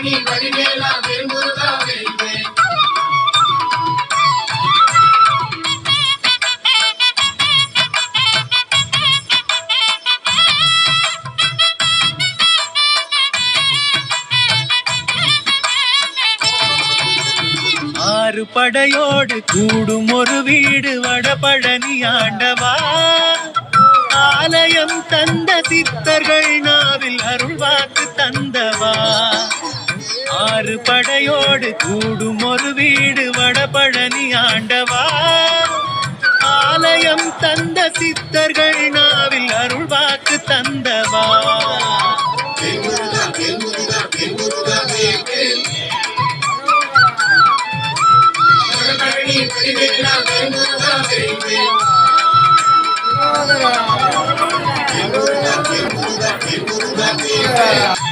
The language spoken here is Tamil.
பழனி வடிவேலா வேல்முருகா வேல்வேல். ஆறு படையோடு கூடும் ஒரு வீடு வடபழனி ஆண்டவா. ஆலயம் தந்த சித்தர்கள் நாவில் அருள்வார். ஆறு படையோடு கூடும் ஒரு வீடு வடபழனி ஆண்டவா ஆலயம் தந்த சித்தர்கள் நாவில் அருள் வாக்கு தந்தவா Yeah.